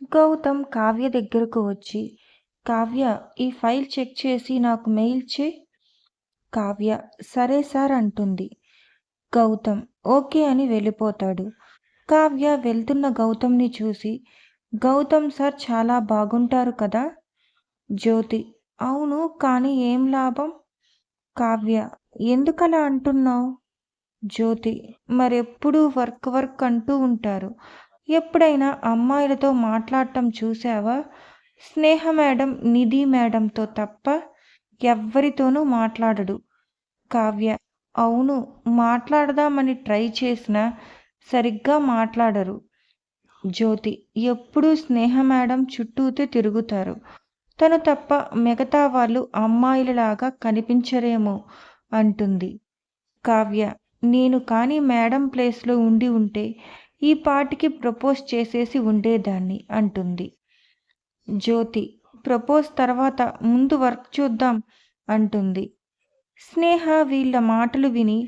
గౌతమ్ కావ్య దగ్గరకు వచ్చి కావ్య ఈ ఫైల్ చెక్ చేసి నాకు మెయిల్ చే కావ్య సరే సార్ అంటుంది. గౌతమ్ ఓకే అని వెళ్ళిపోతాడు. కావ్య వెళ్తున్న గౌతమ్ని చూసి గౌతమ్ సార్ చాలా బాగుంటారు కదా? జ్యోతి అవును కానీ ఏం లాభం? కావ్య ఎందుకలా అంటున్నావు? జ్యోతి మరెప్పుడు వర్క్ వర్క్ అంటూ ఉంటారు. ఎప్పుడైనా అమ్మాయిలతో మాట్లాడటం చూసావా స్నేహ మేడం నిధి మేడంతో తప్ప ఎవ్వరితోనూ మాట్లాడడు. కావ్య అవును మాట్లాడదామని ట్రై చేసినా సరిగ్గా మాట్లాడరు. జ్యోతి ఎప్పుడూ స్నేహ మేడం చుట్టూతే తిరుగుతారు. తను తప్ప మిగతా వాళ్ళు అమ్మాయిలలాగా కనిపించరేమో అంటుంది. కావ్య నేను కానీ మేడం ప్లేస్లో ఉండి ఉంటే ఈ పాటికి ప్రపోజ్ చేసేసి ఉండేదాన్ని అంటుంది. జ్యోతి ప్రపోజ్ తర్వాత ముందు వర్క్ చూద్దాం అంటుంది. స్నేహ వీళ్ళ మాటలు విని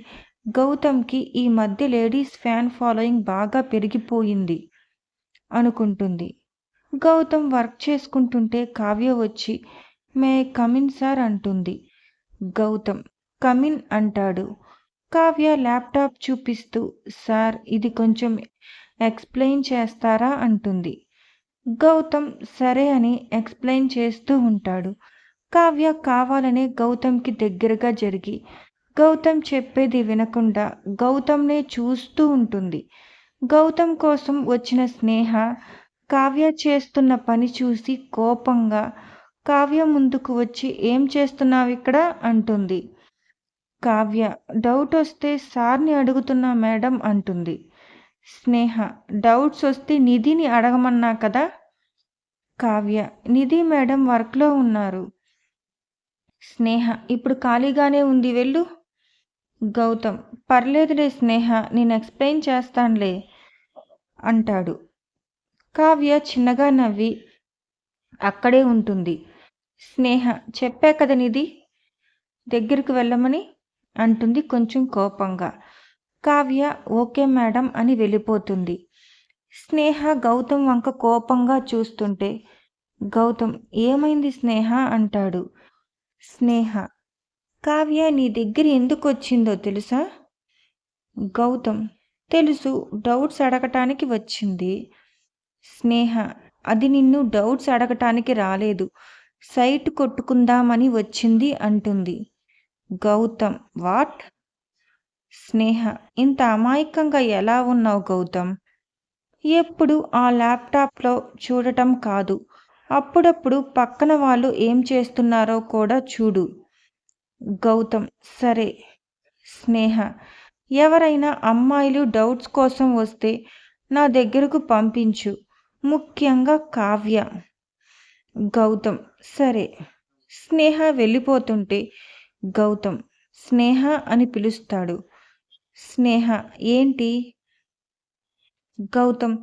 గౌతమ్కి ఈ మధ్య లేడీస్ ఫ్యాన్ ఫాలోయింగ్ బాగా పెరిగిపోయింది అనుకుంటుంది. గౌతమ్ వర్క్ చేసుకుంటుంటే కావ్య వచ్చి మే కమిన్ సార్ అంటుంది. గౌతమ్ కమిన్ అంటాడు. కావ్య ల్యాప్టాప్ చూపిస్తూ సార్ ఇది కొంచెం ఎక్స్ప్లెయిన్ చేస్తారా? అంటుంది. గౌతమ్ సరే అని ఎక్స్ప్లెయిన్ చేస్తూ ఉంటాడు. కావ్య కావాలనే గౌతమ్కి దగ్గరగా జరిగి గౌతమ్ చెప్పేది వినకుండా గౌతమ్నే చూస్తూ ఉంటుంది. గౌతమ్ కోసం వచ్చిన స్నేహ కావ్య చేస్తున్న పని చూసి కోపంగా కావ్య ముందుకు వచ్చి ఏం చేస్తున్నావు ఇక్కడ? అంటుంది. కావ్య డౌట్ వస్తే సార్ని అడుగుతున్నా మేడం అంటుంది. స్నేహ డౌట్స్ వస్తే నిధిని అడగమన్నా కదా? కావ్య నిధి మేడం వర్క్లో ఉన్నారు. స్నేహ ఇప్పుడు ఖాళీగానే ఉంది వెళ్ళు. గౌతమ్ పర్లేదులే స్నేహ నేను ఎక్స్ప్లెయిన్ చేస్తానులే అంటాడు. కావ్య చిన్నగా నవ్వి అక్కడే ఉంటుంది. స్నేహ చెప్పా కదా నిధి దగ్గరికి వెళ్ళమని? అంటుంది కొంచెం కోపంగా. కావ్య ఓకే మేడం అని వెళ్ళిపోతుంది. స్నేహ గౌతమ్ వంక కోపంగా చూస్తుంటే గౌతమ్ ఏమైంది స్నేహ? అంటాడు. స్నేహ కావ్య నీ దగ్గర ఎందుకు వచ్చిందో తెలుసా? గౌతమ్ తెలుసు డౌట్స్ అడగటానికి వచ్చింది. స్నేహ అది నిన్ను డౌట్స్ అడగటానికి రాలేదు. సైట్ కొట్టుకుందామని వచ్చింది అంటుంది. గౌతమ్ వాట్? స్నేహ ఇంత అమాయకంగా ఎలా ఉన్నావు గౌతమ్? ఎప్పుడు ఆ ల్యాప్టాప్లో చూడటం కాదు. అప్పుడప్పుడు పక్కన వాళ్ళు ఏం చేస్తున్నారో కూడా చూడు. గౌతమ్ సరే. స్నేహ ఎవరైనా అమ్మాయిలు డౌట్స్ కోసం వస్తే నా దగ్గరకు పంపించు. ముఖ్యంగా కావ్య. గౌతమ్ సరే. స్నేహ వెళ్ళిపోతుంటే గౌతమ్. స్నేహ అని పిలుస్తాడు. స్నేహ ఏంటి? గౌతమ్.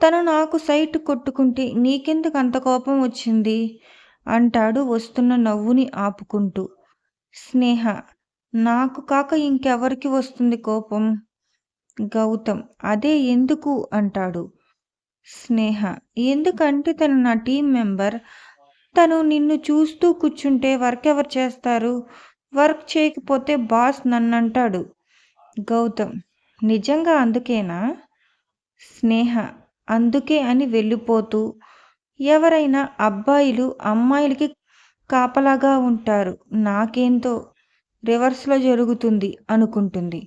తను నాకు సైట్ కొట్టుకుంటే నీకెందుకు అంత కోపం వచ్చింది? అంటాడు వస్తున్న నవ్వుని ఆపుకుంటూ. స్నేహ. నాకు కాక ఇంకెవరికి వస్తుంది కోపం? గౌతమ్. అదే ఎందుకు? అంటాడు. స్నేహ. ఎందుకంటే తను నా టీం మెంబర్. తను నిన్ను చూస్తూ కూర్చుంటే వర్క్ ఎవరు చేస్తారు? వర్క్ చేయకపోతే బాస్ నన్ను అంటాడు గౌతమ్ నిజంగా అందుకేనా? స్నేహ అందుకే అని వెళ్ళిపోతూ ఎవరైనా అబ్బాయిలు అమ్మాయిలకి కాపలాగా ఉంటారు. నాకేంతో రివర్స్లో జరుగుతుంది అనుకుంటుంది.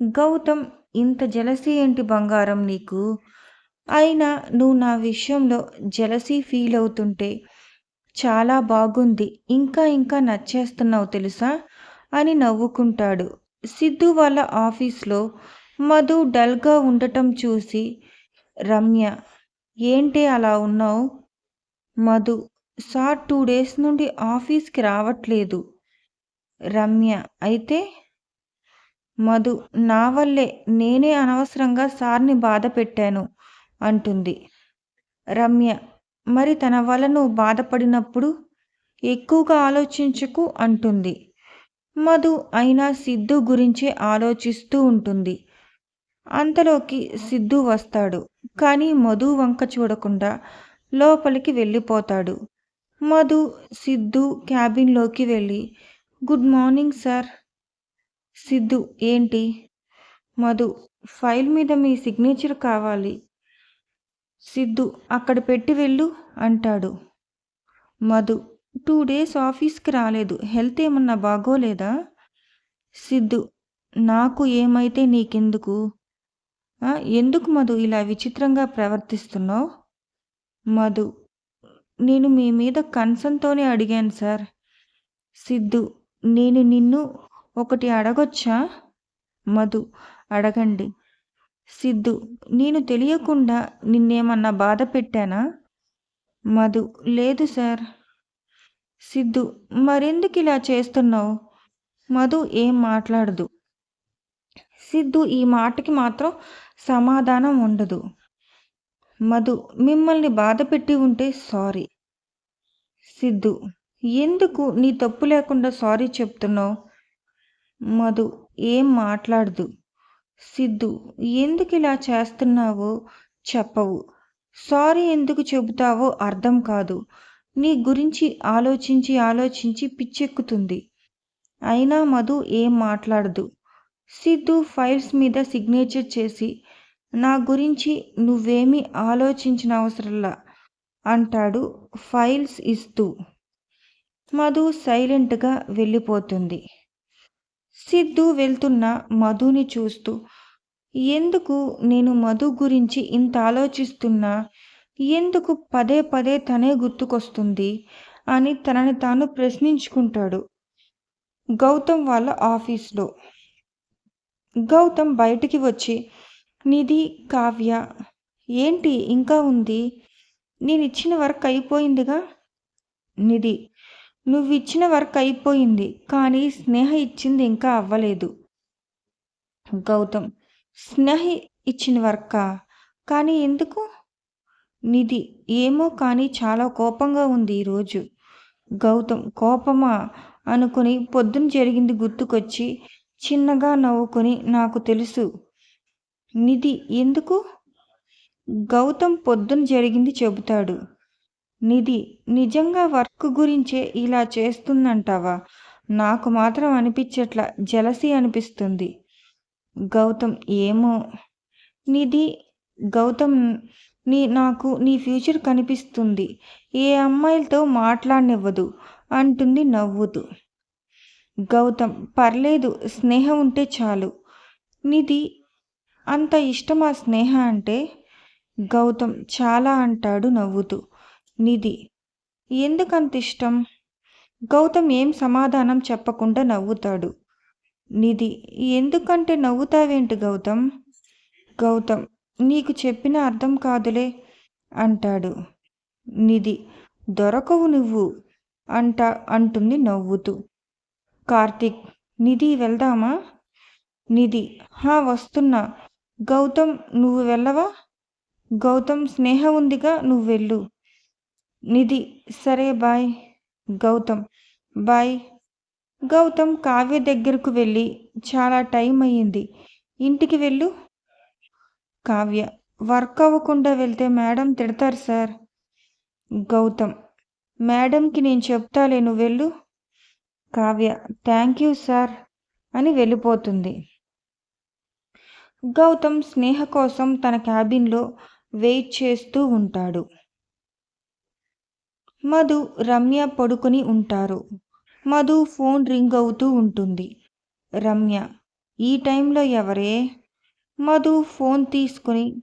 గౌతమ్ ఇంత జలసీ ఏంటి బంగారం నీకు? అయినా నువ్వు నా విషయంలో జలసీ ఫీల్ అవుతుంటే చాలా బాగుంది. ఇంకా ఇంకా నచ్చేస్తున్నావు తెలుసా? అని నవ్వుకుంటాడు. సిద్ధు వాళ్ళ ఆఫీస్లో మధు డల్గా ఉండటం చూసి రమ్య ఏంటి అలా ఉన్నావు? మధు సార్ టూ డేస్ నుండి ఆఫీస్కి రావట్లేదు. రమ్య అయితే? మధు నా వల్లే నేనే అనవసరంగా సార్ని బాధ పెట్టాను అంటుంది. రమ్య మరి తన వలను బాధపడినప్పుడు ఎక్కువగా ఆలోచించకు అంటుంది. మధు అయినా సిద్ధు గురించే ఆలోచిస్తూ ఉంటుంది. అంతలోకి సిద్ధు వస్తాడు. కానీ మధు వంక చూడకుండా లోపలికి వెళ్ళిపోతాడు. మధు సిద్ధు క్యాబిన్లోకి వెళ్ళి గుడ్ మార్నింగ్ సార్. సిద్ధు ఏంటి? మధు ఫైల్ మీద మీ సిగ్నేచర్ కావాలి. సిద్ధు అక్కడ పెట్టి వెళ్ళు అంటాడు. మధు టూ డేస్ ఆఫీస్కి రాలేదు. హెల్త్ ఏమన్నా బాగోలేదా? సిద్ధు నాకు ఏమైతే నీకెందుకు? ఎందుకు మధు ఇలా విచిత్రంగా ప్రవర్తిస్తున్నావు? మధు నేను మీ మీద కన్సన్తోనే అడిగాను సార్. సిద్ధు నేను నిన్ను ఒకటి అడగొచ్చా? మధు అడగండి. సిద్ధు నేను తెలియకుండా నిన్నేమన్నా బాధ పెట్టానా? మధు లేదు సార్. సిద్ధు మరెందుకు ఇలా చేస్తున్నావు? మధు ఏం మాట్లాడదు. సిద్ధు ఈ మాటకి మాత్రం సమాధానం ఉండదు. మధు మిమ్మల్ని బాధ పెట్టి ఉంటే సారీ. సిద్ధు ఎందుకు నీ తప్పు లేకుండా సారీ చెప్తున్నావు? మధు ఏం మాట్లాడదు. సిద్ధు ఎందుకు ఇలా చేస్తున్నావో చెప్పవు. సారీ ఎందుకు చెబుతావో అర్థం కాదు. నీ గురించి ఆలోచించి ఆలోచించి పిచ్చెక్కుతుంది. అయినా మధు ఏం మాట్లాడదు. సిద్ధు ఫైల్స్ మీద సిగ్నేచర్ చేసి నా గురించి నువ్వేమీ ఆలోచించిన అవసరంలా అంటాడు ఫైల్స్ ఇస్తూ. మధు సైలెంట్గా వెళ్ళిపోతుంది. సిద్ధు వెళ్తున్న మధుని చూస్తూ ఎందుకు నేను మధు గురించి ఇంత ఆలోచిస్తున్నా? ఎందుకు పదే పదే తనే గుర్తుకొస్తుంది? అని తనని తాను ప్రశ్నించుకుంటాడు గౌతమ్ వాళ్ళ ఆఫీస్లో. గౌతమ్ బయటికి వచ్చి నిధి కావ్య ఏంటి? ఇంకా ఉంది? నేను ఇచ్చిన వర్క్ అయిపోయిందిగా? నిధి నువ్వు ఇచ్చిన వర్క్ అయిపోయింది కానీ స్నేహ ఇచ్చింది ఇంకా అవ్వలేదు. గౌతమ్ స్నేహ ఇచ్చిన వర్కా? కానీ ఎందుకు? నిధి ఏమో కానీ చాలా కోపంగా ఉంది ఈరోజు. గౌతమ్ కోపమా? అనుకుని పొద్దున జరిగింది గుర్తుకొచ్చి చిన్నగా నవ్వుకొని నాకు తెలుసు. నిధి ఎందుకు? గౌతమ్ పొద్దున జరిగింది చెబుతాడు. నిధి నిజంగా వర్క్ గురించే ఇలా చేస్తుందంటావా? నాకు మాత్రం అనిపించట్లా జలసి అనిపిస్తుంది. గౌతమ్ ఏమో. నిధి గౌతమ్ నీ నాకు నీ ఫ్యూచర్ కనిపిస్తుంది. ఏ అమ్మాయిలతో మాట్లాడనివ్వదు అంటుంది నవ్వుతూ. గౌతమ్ పర్లేదు స్నేహ ఉంటే చాలు. నిధి అంత ఇష్టమా స్నేహ అంటే? గౌతమ్ చాలా అంటాడు నవ్వుతూ. నిధి. ఎందుకంత ఇష్టం? గౌతమ్ ఏం సమాధానం చెప్పకుండా నవ్వుతాడు. నిధి ఎందుకంటే నవ్వుతావేంటి గౌతమ్? గౌతమ్ నీకు చెప్పిన అర్థం కాదులే అంటాడు. నిధి దొరకవు నువ్వు అంట అంటుంది నవ్వుతూ. కార్తీక్ నిధి వెళ్దామా? నిధి హా వస్తున్నా. గౌతమ్ నువ్వు వెళ్ళవా? గౌతమ్ స్నేహ ఉందిగా నువ్వు వెళ్ళు. నిధి. సరే బాయ్. గౌతమ్. బాయ్. గౌతమ్ కావ్య దగ్గరకు వెళ్ళి చాలా టైం అయ్యింది. ఇంటికి వెళ్ళు. కావ్య. వర్క్ అవ్వకుండా వెళ్తే మేడం తిడతారు సార్. గౌతమ్. మేడంకి నేను చెప్తాలే నువ్వు వెళ్ళు. కావ్య. థ్యాంక్ యూ సార్ అని వెళ్ళిపోతుంది. గౌతమ్ స్నేహ కోసం తన క్యాబిన్లో వెయిట్ చేస్తూ ఉంటాడు. మధు రమ్య పడుకొని ఉంటారు. మధు ఫోన్ రింగ్ అవుతూ ఉంటుంది. రమ్య ఈ టైంలో ఎవరే? మధు ఫోన్ తీసుకుని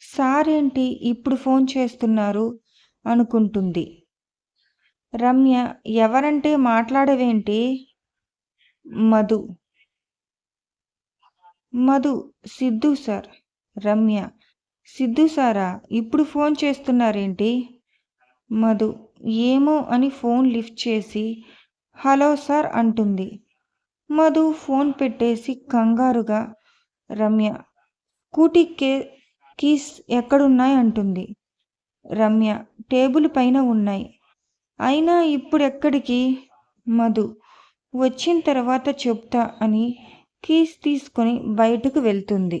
సార్ ఏంటి ఇప్పుడు ఫోన్ చేస్తున్నారు? అనుకుంటుంది. రమ్య ఎవరంటే మాట్లాడవేంటి? మధు మధు సిద్ధు సార్. రమ్య సిద్ధు సారా ఇప్పుడు ఫోన్ చేస్తున్నారేంటి? మధు ఏమో అని ఫోన్ లిఫ్ట్ చేసి హలో సార్ అంటుంది. మధు ఫోన్ పెట్టేసి కంగారుగా రమ్య కూటి కే కీస్ ఎక్కడున్నాయి? అంటుంది. రమ్య టేబుల్ పైన ఉన్నాయి. అయినా ఇప్పుడు ఎక్కడికి మధు వచ్చిన తర్వాత చెప్తా అని కీస్ తీసుకొని బయటకు వెళ్తుంది.